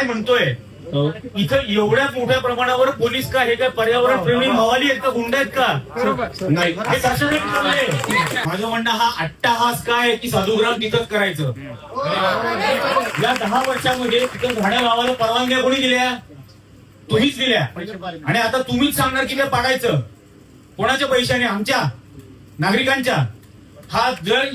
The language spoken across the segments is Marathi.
काय म्हणतोय? इथं एवढ्या मोठ्या प्रमाणावर पोलीस का हे काय पर्यावरण प्रेमी मवाली आहेत का? गुंड आहेत का? नाही. हे चाललंय? माझं म्हणणं हा अट्टाहास काय की साधुग्राम तिथंच करायचं? या दहा वर्षामध्ये तिथं झाडं लावायला परवानग्या कोणी दिल्या? तुम्हीच दिल्या. आणि आता तुम्हीच सांगणार की ते पाडायचं. कोणाच्या पैशाने? आमच्या? नागरिकांच्या? हा जर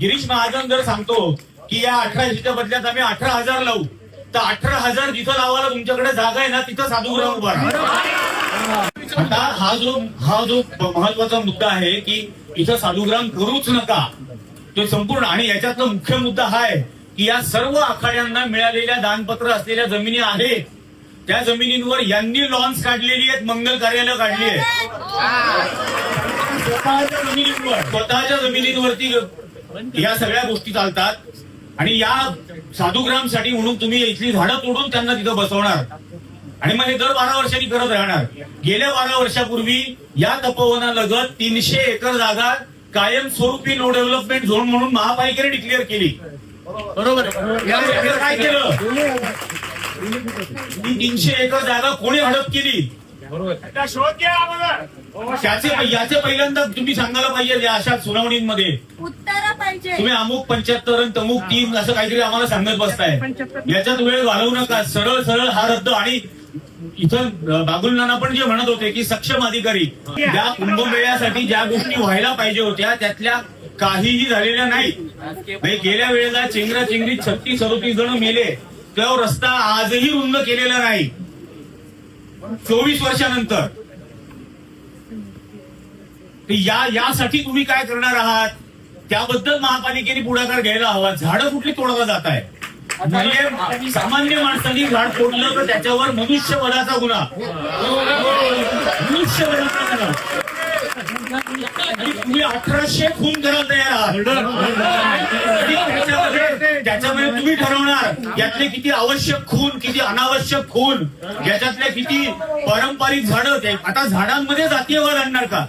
गिरीश महाजन जर सांगतो की या अठराशेच्या बदल्यात आम्ही अठरा हजार लावू. तर अठरा हजार जिथं लावायला तुमच्याकडे जागा आहे ना तिथं साधुग्रह उभा राहा. आता हा जो हा जो महत्त्वाचा मुद्दा आहे की इथं साधुग्राम करूच नका. तो संपूर्ण आणि याच्यातला मुख्य मुद्दा हा आहे की या सर्व आखाड्यांना मिळालेल्या दानपत्र असलेल्या जमिनी आहेत. त्या जमिनींवर यांनी लॉन्स काढलेली आहेत मंगल कार्यालय काढली आहे स्वतःच्या जमिनींवर स्वतःच्या जमिनींवरती या सगळ्या गोष्टी चालतात. आणि या साधुग्रामसाठी म्हणून तुम्ही इथली झाडं तोडून त्यांना तिथं बसवणार. आणि मग हे दर बारा वर्षांनी करत राहणार. गेल्या बारा वर्षापूर्वी या तपोवनालगत तीनशे एकर जागा कायमस्वरूपी नो डेव्हलपमेंट झोन म्हणून महापालिकेने डिक्लेअर केली. बरोबर. काय केलं? तीनशे एकर जागा कोणी हडप केली? शोध घ्या अगोदर. त्याचे याचे पहिल्यांदा तुम्ही सांगायला पाहिजे या अशा सुनावणींमध्ये. उत्तर पाहिजे. तुम्ही अमुक पंच्याहत्तर आणि तमुक तीन असं काहीतरी आम्हाला सांगत बसताय. याच्यात वेळ घालवू नका. सरळ सरळ हा रद्द. आणि इथं बाबुल नाना पण जे म्हणत होते की सक्षम अधिकारी ज्या कुंभमेळ्यासाठी ज्या गोष्टी व्हायला पाहिजे होत्या त्यातल्या काहीही झालेल्या नाही. म्हणजे गेल्या वेळेला चेंगरा चेंगरीत छत्तीस सदोतीस जण मेले. तेव्हा रस्ता आजही रुंद केलेला नाही. चोवीस वर्षानंतर. तर या यासाठी तुम्ही काय करणार आहात? त्याबद्दल महापालिकेने पुढाकार घ्यायला हवा. झाडं कुठली तोडला जात आहे म्हणजे सामान्य माणसांनी झाड तोडलं तर त्याच्यावर मनुष्यवधाचा गुन्हा. मनुष्यवधाचा गुन्हा. तुम्ही अठराशे खून करायला तयार आहात. त्याच्यामुळे त्याच्यामध्ये तुम्ही ठरवणार यातले किती आवश्यक खून किती अनावश्यक खून याच्यातले किती पारंपरिक झाडं ते. आता झाडांमध्ये जातीयवाद आणणार का?